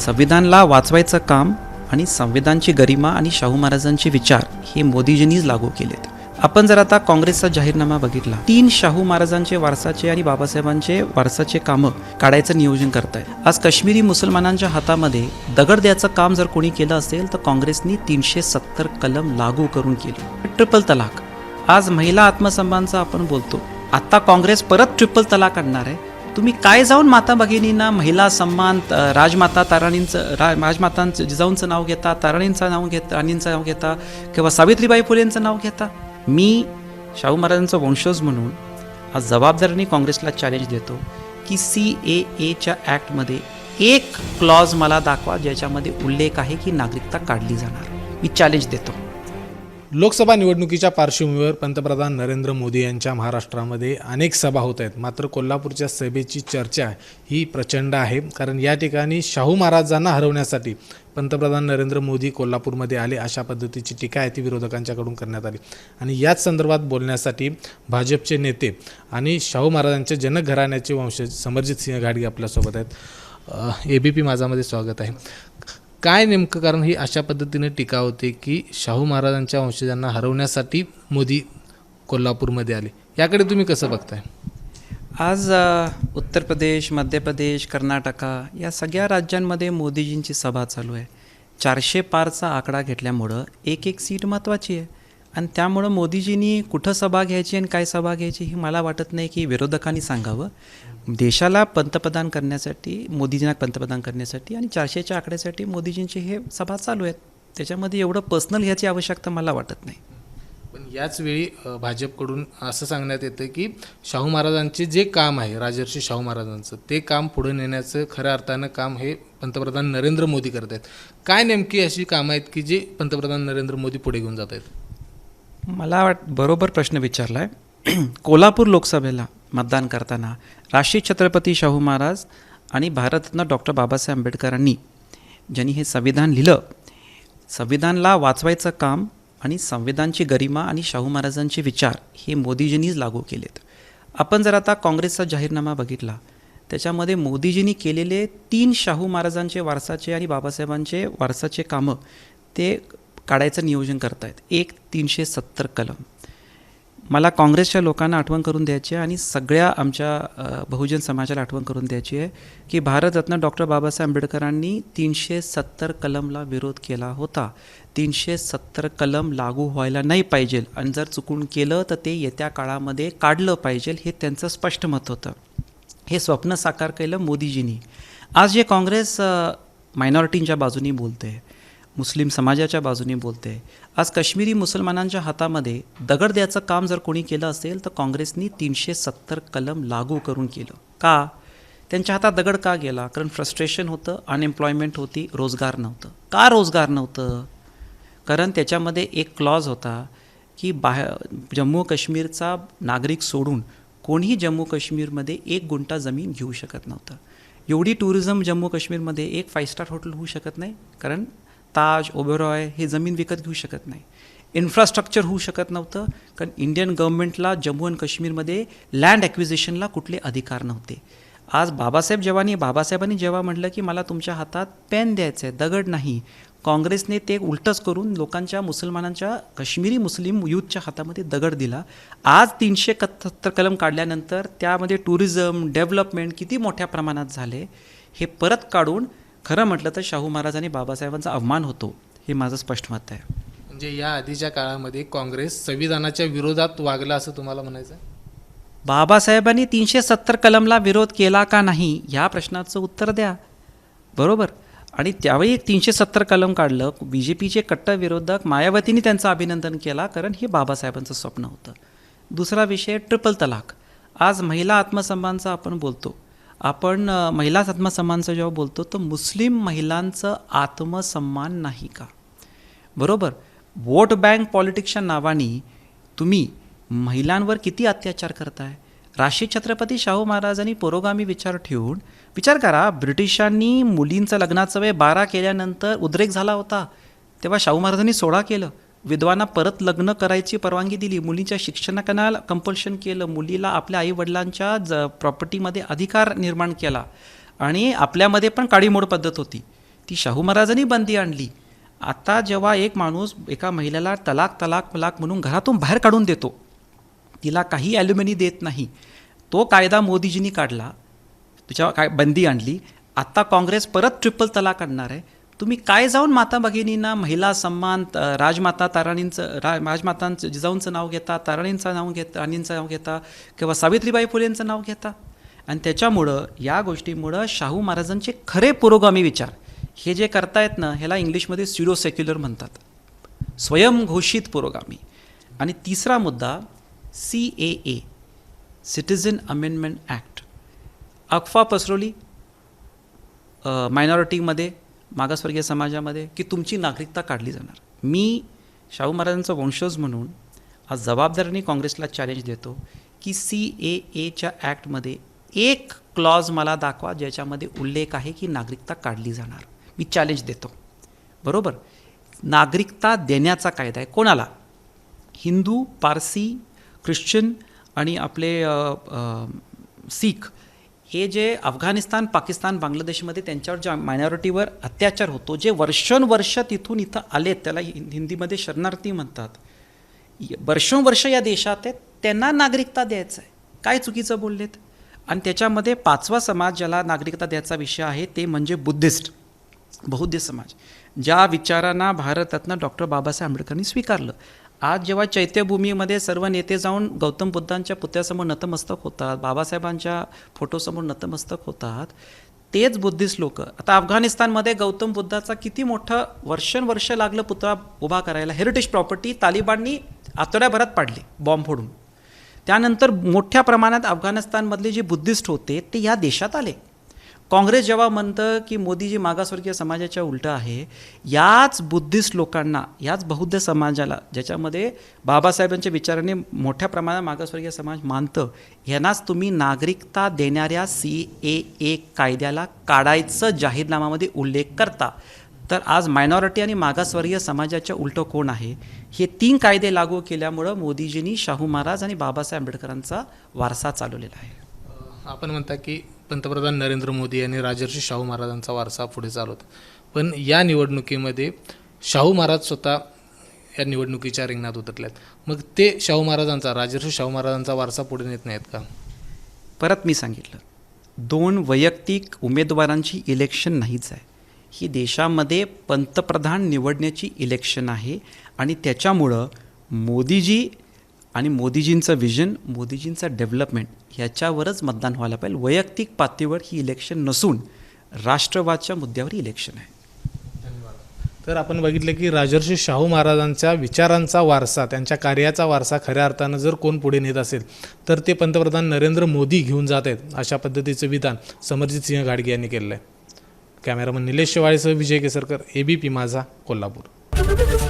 संविधानला वाचवायचं काम आणि संविधानची गरिमा आणि शाहू महाराजांचे विचार हे मोदीजींनीच लागू केलेत. आपण जर आता काँग्रेसचा जाहीरनामा बघितला तीन शाहू महाराजांचे वारसाचे आणि बाबासाहेबांचे वारसाचे कामं काढायचं नियोजन करतायत. आज काश्मीरी मुसलमानांच्या हातामध्ये दगड द्यायचं काम जर कोणी केलं असेल तर काँग्रेसनी तीनशे सत्तर कलम लागू करून केली. ट्रिपल तलाक. आज महिला आत्मसन्मानचा आपण बोलतो. आता काँग्रेस परत ट्रिपल तलाक आणणार आहे. तुम्ही काय जाऊन माता भगिनींना महिला सन्मान राजमाता ताराणींचं रा राजमातांचं जिजाऊंचं नाव घेता ताराणींचं नाव घेता राणींचं नाव घेता किंवा सावित्रीबाई फुलेंचं नाव घेता? मी शाहू महाराजांचा वंशज म्हणून आज जबाबदारीने काँग्रेसला चॅलेंज देतो की सी ए एच्या ॲक्टमध्ये एक क्लॉज मला दाखवा ज्याच्यामध्ये उल्लेख आहे की नागरिकता काढली जाणार. मी चॅलेंज देतो. लोकसभा निवडणुकीच्या पार्श्वभूमीवर पंतप्रधान नरेंद्र मोदी यांच्या महाराष्ट्रामध्ये अनेक सभा होत आहेत. मात्र कोल्हापूरच्या सभेची चर्चा ही प्रचंड आहे. कारण या ठिकाणी शाहू महाराजांना हरवण्यासाठी पंतप्रधान नरेंद्र मोदी कोल्हापूरमध्ये आले अशा पद्धतीची टीका आहे ती विरोधकांच्याकडून करण्यात आली. आणि याच संदर्भात बोलण्यासाठी भाजपचे नेते आणि शाहू महाराजांच्या जनक घराण्याचे वंशज समरजित सिंह घाडगे आपल्यासोबत आहेत. ए बी पी माझामध्ये स्वागत आहे. काय नेमकं कारण ही अशा पद्धतीने टीका होते की शाहू महाराजांच्या वंशजांना हरवण्यासाठी मोदी कोल्हापूरमध्ये आले? याकडे तुम्ही कसं बघताय? आज उत्तर प्रदेश मध्य प्रदेश कर्नाटका या सगळ्या राज्यांमध्ये मोदीजींची सभा चालू आहे. चारशे पारचा आकडा घेतल्यामुळं एक एक सीट महत्त्वाची आहे. आणि त्यामुळं मोदीजींनी कुठं सभा घ्यायची आणि काय सभा घ्यायची हे मला वाटत नाही की विरोधकांनी सांगावं. देशाला पंतप्रधान करण्यासाठी मोदीजींना पंतप्रधान करण्यासाठी आणि चारशेच्या आकड्यासाठी मोदीजींचे हे सभा चालू आहेत. त्याच्यामध्ये एवढं पर्सनल घ्यायची आवश्यकता मला वाटत नाही. पण याच वेळी भाजपकडून असं सांगण्यात येतं की शाहू महाराजांचे जे काम आहे राजर्षी शाहू महाराजांचं ते काम पुढे नेण्याचं खऱ्या अर्थानं काम हे पंतप्रधान नरेंद्र मोदी करत आहेत काय नेमकी अशी कामं आहेत की जे पंतप्रधान नरेंद्र मोदी पुढे घेऊन जात आहेत मला वाट बरोबर प्रश्न विचारला आहे कोल्हापूर लोकसभेला मतदान करताना राष्ट्रीय छत्रपती शाहू महाराज आणि भारतरत्न डॉक्टर बाबासाहेब आंबेडकरांनी ज्यांनी हे संविधान लिहिलं संविधानला वाचवायचं काम आणि संविधानची गरिमा आणि शाहू महाराजांचे विचार हे मोदीजींनीच लागू केलेत. आपण जर आता काँग्रेसचा जाहीरनामा बघितला त्याच्यामध्ये मोदीजींनी केलेले तीन शाहू महाराजांचे वारसाचे आणि बाबासाहेबांचे वारसाचे कामं ते काढायचं नियोजन करतायत. एक तीनशे सत्तर कलम. मला काँग्रेसच्या लोकांना आठवण करून द्यायची आहे आणि सगळ्या आमच्या बहुजन समाजाला आठवण करून द्यायची आहे की भारतरत्न डॉक्टर बाबासाहेब आंबेडकरांनी तीनशे सत्तर कलमला विरोध केला होता. तीनशे सत्तर कलम लागू व्हायला नाही पाहिजे आणि जर चुकून केलं तर ते येत्या काळामध्ये काढलं पाहिजे हे त्यांचं स्पष्ट मत होतं. हे स्वप्न साकार केलं मोदीजींनी. आज जे काँग्रेस मायनॉरिटींच्या बाजूनी बोलते मुस्लिम समाजाच्या बाजूने बोलते. आज काश्मीरी मुसलमानांच्या हातामध्ये दगड द्यायचं काम जर कोणी केलं असेल तर काँग्रेसनी तीनशे सत्तर कलम लागू करून केलं. का? त्यांच्या हातात दगड का गेला? कारण फ्रस्ट्रेशन होतं अनएम्प्लॉयमेंट होती रोजगार नव्हतं. का रोजगार नव्हतं? कारण त्याच्यामध्ये एक क्लॉज होता की बाहेर जम्मू काश्मीरचा नागरिक सोडून कोणीही जम्मू काश्मीरमध्ये एक गुंठा जमीन घेऊ शकत नव्हतं. एवढी टुरिझम जम्मू काश्मीरमध्ये एक फाय स्टार हॉटेल होऊ शकत नाही कारण ताज ओबेरॉय हे जमीन विकत घेऊ शकत नाही. इन्फ्रास्ट्रक्चर होऊ शकत नव्हतं कारण इंडियन गव्हर्नमेंटला जम्मू अँड काश्मीरमध्ये लँड ॲक्विजिशनला कुठले अधिकार नव्हते. आज बाबासाहेब जेव्हानी बाबासाहेबांनी जेव्हा म्हटलं की मला तुमच्या हातात पेन द्यायचं आहे दगड नाही काँग्रेसने ते उलटच करून लोकांच्या मुसलमानांच्या काश्मीरी मुस्लिम यूथच्या हातामध्ये दगड दिला. आज तीनशे सत्तर कलम काढल्यानंतर त्यामध्ये टुरिझम डेव्हलपमेंट किती मोठ्या प्रमाणात झाले हे परत काढून खरं म्हटलं तर शाहू महाराज आणि बाबासाहेबांचा अवमान होतो हे माझं स्पष्ट मत आहे. म्हणजे या आधीच्या काळामध्ये काँग्रेस संविधानाच्या विरोधात वागला असं तुम्हाला म्हणायचं? बाबासाहेबांनी तीनशे सत्तर कलमला विरोध केला का नाही ह्या प्रश्नाचं उत्तर द्या. बरोबर? आणि त्यावेळी तीनशे सत्तर कलम काढलं बी जे पीचे कट्टर विरोधक मायावतींनी त्यांचं अभिनंदन केला कारण हे बाबासाहेबांचं स्वप्न होतं. दुसरा विषय ट्रिपल तलाक. आज महिला आत्मसन्मानचा आपण बोलतो. आपण महिला आत्मसन्मानचा जेव्हा बोलतो तर मुस्लिम महिलांचं आत्मसन्मान नाही का? बरोबर? वोट बँक पॉलिटिक्सच्या नावाने तुम्ही महिलांवर किती अत्याचार करताय? राशी छत्रपती शाहू महाराजांनी पुरोगामी विचार ठेवून विचार करा ब्रिटिशांनी मुलींचं लग्नाचं वय बारा केल्यानंतर उद्रेक झाला होता. तेव्हा शाहू महाराजांनी सोळा केलं. विधवांना परत लग्न करायची परवानगी दिली. मुलींच्या शिक्षणाला कंपल्शन केलं. मुलीला आपल्या आईवडिलांच्या ज प्रॉपर्टीमध्ये अधिकार निर्माण केला. आणि आपल्यामध्ये पण काडीमोड पद्धत होती. ती शाहू महाराजांनी बंदी आणली. आता जेव्हा एक माणूस एका महिलेला तलाक तलाक तलाक म्हणून घरातून बाहेर काढून देतो तिला काही ॲल्युमिनी देत नाही. तो कायदा मोदीजींनी काढला. त्याच्यावर काय बंदी आणली. आत्ता काँग्रेस परत ट्रिपल तलाक आणणार आहे. तुम्ही काय जाऊन माता भगिनींना महिला सन्मान त- राजमाता ताराणींचं रा राजमातांचं जिजाऊंचं नाव घेता ताराणींचं नाव घेता राणींचं नाव घेता किंवा सावित्रीबाई फुलेंचं नाव घेता? आणि त्याच्यामुळं या गोष्टीमुळं शाहू महाराजांचे खरे पुरोगामी विचार. हे जे करतायत ना ह्याला इंग्लिशमध्ये स्युडो सेक्युलर म्हणतात. स्वयंघोषित पुरोगामी. आणि तिसरा मुद्दा C A A citizen amendment act अफवा पसरवली मायनॉरिटीमध्ये मागासवर्गीय समाजामध्ये की तुमची नागरिकता काढली जाणार. मी शाहू महाराजांचा वंशज म्हणून आज जबाबदारीने काँग्रेसला चॅलेंज देतो की सी ए एच्या ॲक्टमध्ये एक क्लॉज मला दाखवा ज्याच्यामध्ये उल्लेख आहे की नागरिकता काढली जाणार. मी चॅलेंज देतो. बरोबर? नागरिकता देण्याचा कायदा आहे. कोणाला? हिंदू पारसी ख्रिश्चन आणि आपले अ, सीख हे जे अफगाणिस्तान पाकिस्तान बांगलादेशमध्ये त्यांच्यावर ज्या मायनॉरिटीवर अत्याचार होतो जे वर्षोनवर्ष तिथून इथं आलेत त्याला हि- हिंदीमध्ये शरणार्थी म्हणतात. वर्षोनवर्ष या देशात आहेत त्यांना नागरिकता द्यायचं आहे काय चुकीचं बोललेत? आणि त्याच्यामध्ये पाचवा समाज ज्याला नागरिकता द्यायचा विषय आहे ते म्हणजे बुद्धिस्ट बौद्ध समाज. ज्या विचारांना भारतातनं डॉक्टर बाबासाहेब आंबेडकरांनी स्वीकारलं. आज जेव्हा चैत्यभूमीमध्ये सर्व नेते जाऊन गौतम बुद्धांच्या पुत्यासमोर नतमस्तक होतात बाबासाहेबांच्या फोटोसमोर नतमस्तक होतात तेच बुद्धिस्ट लोक. आता अफगाणिस्तानमध्ये गौतम बुद्धाचा किती मोठं वर्षानुवर्ष लागलं पुतळा उभा करायला. हेरिटेज प्रॉपर्टी तालिबाननी आतड्याभरात पाडली बॉम्ब फोडून. त्यानंतर मोठ्या प्रमाणात अफगाणिस्तानमधले जे बुद्धिस्ट होते ते या देशात आले. काँग्रेस जेव्हा म्हणतं की मोदीजी मागासवर्गीय समाजाच्या उलटं आहे याच बुद्धिस्ट लोकांना याच बौद्ध समाजाला ज्याच्यामध्ये बाबासाहेबांच्या विचाराने मोठ्या प्रमाणात मागासवर्गीय समाज मानतं यांनाच तुम्ही नागरिकता देणाऱ्या सी ए ए कायद्याला काढायचं जाहीरनामामध्ये उल्लेख करता. तर आज मायनॉरिटी आणि मागासवर्गीय समाजाच्या उलटं कोण आहे? हे तीन कायदे लागू केल्यामुळं मोदीजींनी शाहू महाराज आणि बाबासाहेब आंबेडकरांचा वारसा चालवलेला आहे. आपण म्हणता की पंतप्रधान नरेंद्र मोदी यांनी राजर्षी शाहू महाराजांचा वारसा पुढे चालवत पण या निवडणुकीमध्ये शाहू महाराज स्वतः या निवडणुकीच्या रिंगणात उतरल्यात मग ते शाहू महाराजांचा राजर्षी शाहू महाराजांचा वारसा पुढे नेत नाहीत का? परत मी सांगितलं. दोन वैयक्तिक उमेदवारांची इलेक्शन नाहीच आहे. ही देशामध्ये पंतप्रधान निवडण्याची इलेक्शन आहे आणि त्याच्यामुळं मोदीजी आणि मोदीजींचं विजन मोदीजींचं डेव्हलपमेंट ह्याच्यावरच मतदान व्हायला पाहिजे. वैयक्तिक पातळीवर ही इलेक्शन नसून राष्ट्रवादच्या मुद्द्यावर इलेक्शन आहे. तर आपण बघितलं की राजर्षी शाहू महाराजांच्या विचारांचा वारसा त्यांच्या कार्याचा वारसा खऱ्या अर्थानं जर कोण पुढे नेत असेल तर ते पंतप्रधान नरेंद्र मोदी घेऊन जात आहेत अशा पद्धतीचं विधान समरजित सिंह घाडगे यांनी केलेलं आहे. Cameraman Nilesh शेवाळेसह Vijay Kesarkar A B P Majha Kolhapur.